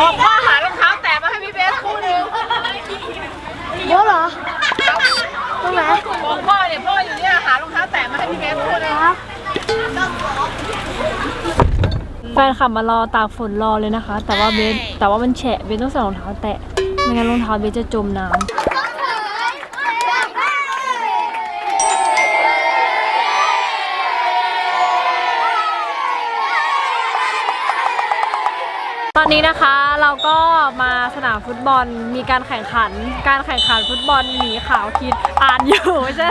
บอกพ่อหารองเท้าแตะมาให้พี่เบสคู่หนึงโบทเหรอ ตรงไหนบอกพ่อเนี่ยพ่ออยู่เนี่ยหารองเท้าแตะมาให้พี่เบสคู่หนึงแฟนขับมารอตากฝนรอเลยนะคะ แต่ว่าเบสแต่ว่ามันแฉะเบสต้องใส่รองเท้าแตะไม่งั้นรองเท้าเบสจะจมน้ำ อนนี้นะคะเราก็มาสนามฟุตบอลมีการแข่งขัน การแข่งขันฟุตบอลหมีขาวคิดอ่านอยู่ไม่ใช่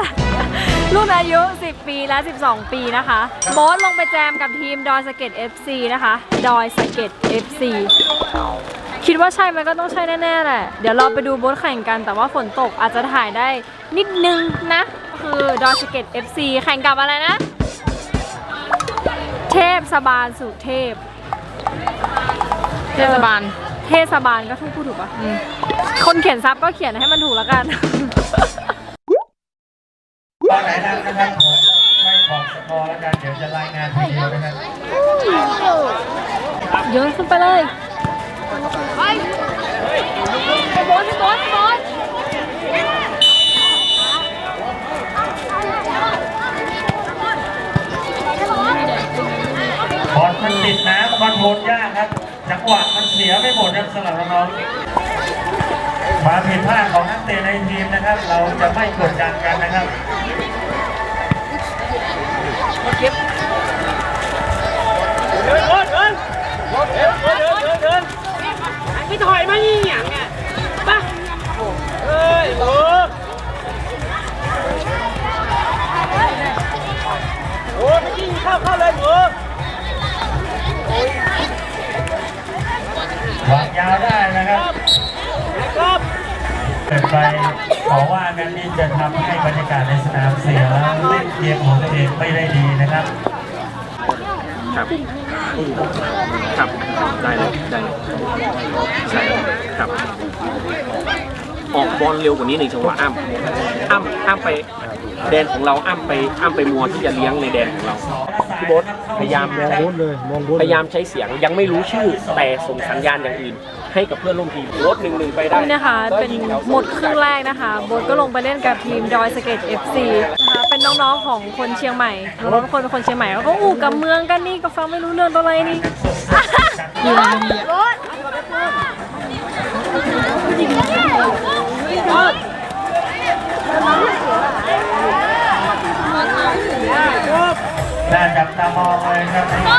รุ่นอายุ 10 ปีและ 12 ปีนะคะ โบ๊ทลงไปแจมกับทีมดอยสเก็ต FC นะคะ ดอยสเก็ต FC คิดว่าใช่มันก็ต้องใช่แน่ๆแหละ เดี๋ยวเราไปดูโบ๊ทแข่งกันแต่ว่าฝนตกอาจจะถ่ายได้นิดนึงนะ คือดอยสเก็ต FC แข่งกับอะไรนะ เทพสบาลสุเทพ เทศบาล เทศบาลก็ถูกพูดถูกปะคนเขียนซับก็เขียนให้มันถูกแล้วกันตอนไหนนะนะครับผมไม่บอกสกอร์แล้วกันเดี๋ยวจะรายงานทีเดียวนะครับโยนขึ้นไปเลยบอลมันติดน้ำคอนโทรลยากครับ จังหวะมันเสียไม่หมดครับสำหรับน้องๆความผิดพลาดของนักเตะในทีมนะครับ เราจะไม่กดดันกันนะครับไม่ถอยมายี่หยังอะป่ะเอ้ยโอ้โอ้ไม่ยิงเข้าเข้าเลยหนู ยาวได้นะครับครับเกิดไปขอว่ากันนี่จะทำให้บรรยากาศในสนามเสียแล้วเล่นเกมของตัวเองไม่ได้ดีนะครับ ครับ ครับ ได้เลย ได้เลยใช่ครับ ออกบอลเร็วกว่านี้หนึ่งจังหวะอ้ำอ้ำอ้ำไป แดนของเราอ้ำไปอ้ำไปมัวที่จะเลี้ยงในแดนของเรา พี่โบ๊ทพยายามใช้พยายามใช้เสียงยังไม่รู้ชื่อ แต่ส่งสัญญาณอย่างอื่น ให้กับเพื่อนร่วมทีมโบ๊ทหนึ่งหนึ่งไปได้นี่นะคะเป็นหมดครึ่งแรกนะคะโบทก็ลงไปเล่นกับทีมดอยสะเก็ต FC นะคะเป็นน้องๆของคนเชียงใหม่น้องๆทุกคนเป็นคนเชียงใหม่แล้วก็อู้กับเมืองกันนี่ก็ฟังไม่รู้เรื่องตัวอะไรนี่น่าจับามองเลยครับ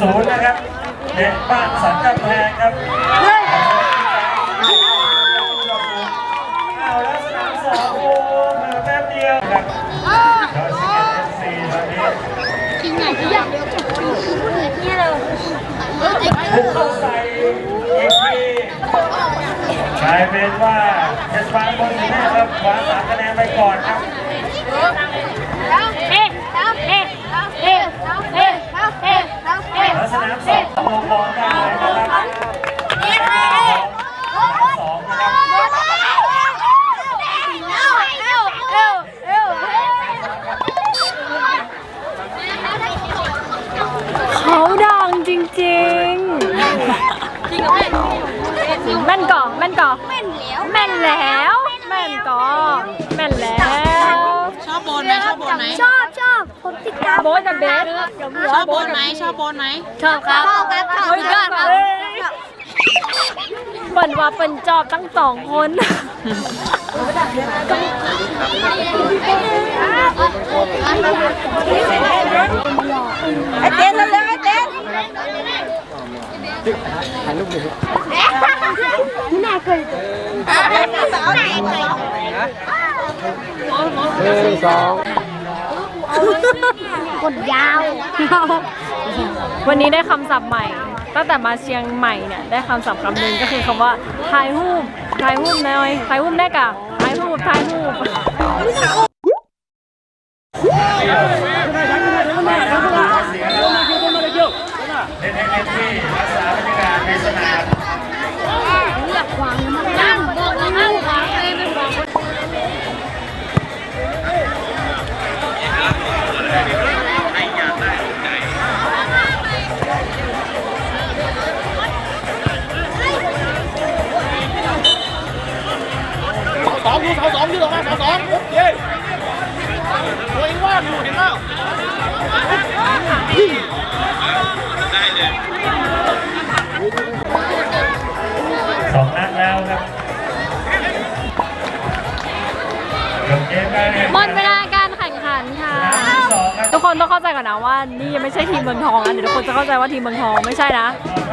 ศูนย์นะครับเด็กบ้านสันกำแพงครับเอาแล้วสนามสองโอ้เพิ่มแป๊บเดียวครับดอยสะเก็ดเอฟซีตอนนี้บุกเข้าใส่อีกทีกลายเป็นว่าเทศบาลบนสีแน่ครับคว้าสามคะแนนไปก่อนครับ สนามสองพร้อมกันนะครับงนรังจริงแม่นก่อแม่นก่อแม่นแล้วแม่นแล้วแม่นก่อแม่นแล้ว โบ๊ทกับเบสชอบโบนไหมชอบโบนไหมชอบครับชอบครับชอบเฮ้ยยอดครับเปิ่นว่าเปิ่นจอบตั้งสองคนไอเต้นแล้วไอเต้นน่าเคยสาวไหนเคย กดยาว วันนี้ได้คำศัพท์ใหม่ ตั้งแต่มาเชียงใหม่เนี่ยได้คำศัพท์คำหนึ่งก็คือคำว่าถ่ายรูปถ่ายรูปหน่อยถ่ายรูปได้กะถ่ายรูปถ่ายรูปเล่นให้เต็มที่รักษารรยากาศในสนาม องดูเสาสองยืดออกมาเสาสองเย้ตัวเองว่างอยู่เห็นเปล่าสองนัดแล้วครับจบเกมการแข่งหมขัดเวลา ที่สองครับทุกคนต้องเข้าใจก่อนนะว่านี่ยังไม่ใช่ทีมเมืองทองนะเดี๋ยวทุกคนจะเข้าใจว่าทีมเมืองทองไม่ใช่นะ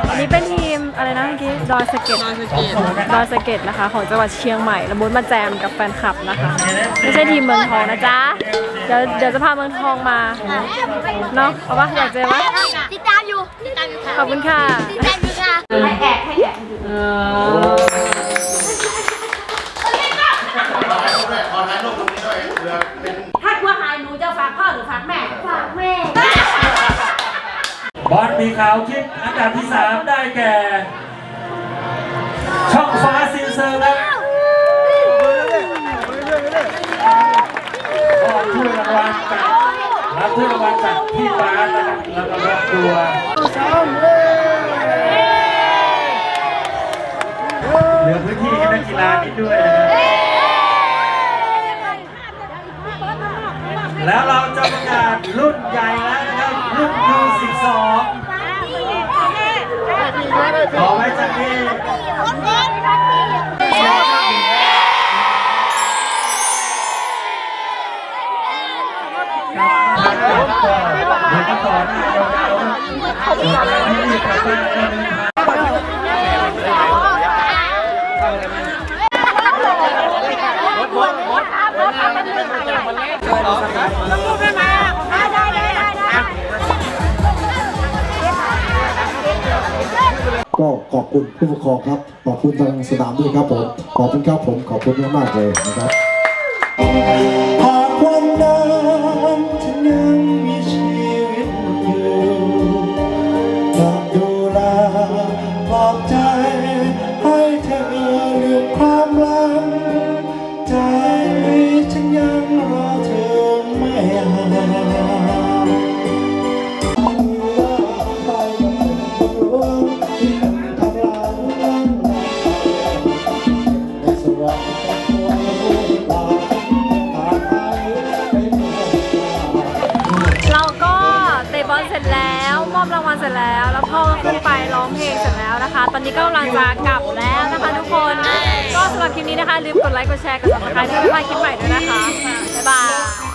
อันนี้เป็นทีมอะไรนะเมื่อกี้ดอยสะเก็ดนอนสสองเกียศูนย์นะคดรัอบยสะเก็ดนะคะ ของจังหวัดเชียงใหม่แล้วบุญมาแจมกับแฟนคลับนะคะ ไม่ใช่ทีมเมืองทองนะจ๊ะเดี๋ยวเดี๋ยวจะพาเมืองทองมาเนาะเอาปะอยากเจอปะติดตามอยู่ติดตามอยู่ขอบคุณค่ะติดตามอยู่ค่ะให้แอบให้แอบถ้ากลัวหายหนูจะฝากพ่อหรือฝากแม่ ฝากแม่ บอลมีขาวคิดอันดับที่สามได้แก่ ช่องฟ้าซินเซอร์ครับก็ถ้วยรางวัลจากรับถ้วยรางวัลจากพี่บาสนะครับแล้วก็ครอบครัวเหลือพื้นที่ให้นักกีฬานิดด้วยนะครับ แล้วเราจะประกาศรุ่นใหญ่แล้วนะครับ รุ่น U12 ขอไว้จากนี้ครับเดี๋ยวมาต่อหน้ายาวๆส่วนะไรที่รีบกลับบ้ ก็ขอบคุณผู้ปกครองครับ ขอบคุณทางสนามด้วยครับผม ขอบคุณครับผม ขอบคุณมากๆเลยนะครับ เปล่าหากใครเป็นคนกล้าเราก็เตะบอลเสร็จแล้ว มอบรางวัลเสร็จแล้ว แล้วพ่อก็ขึ้นไปร้องเพลงเสร็จแล้วนะคะ ตอนนี้ก็กำลังจะกลับแล้วนะคะทุกคน ก็สำหรับคลิปนี้นะคะลืมกดไลค์กดแชร์กด subscribe เพื่อไม่พลาดคลิปใหม่ด้วยนะคะ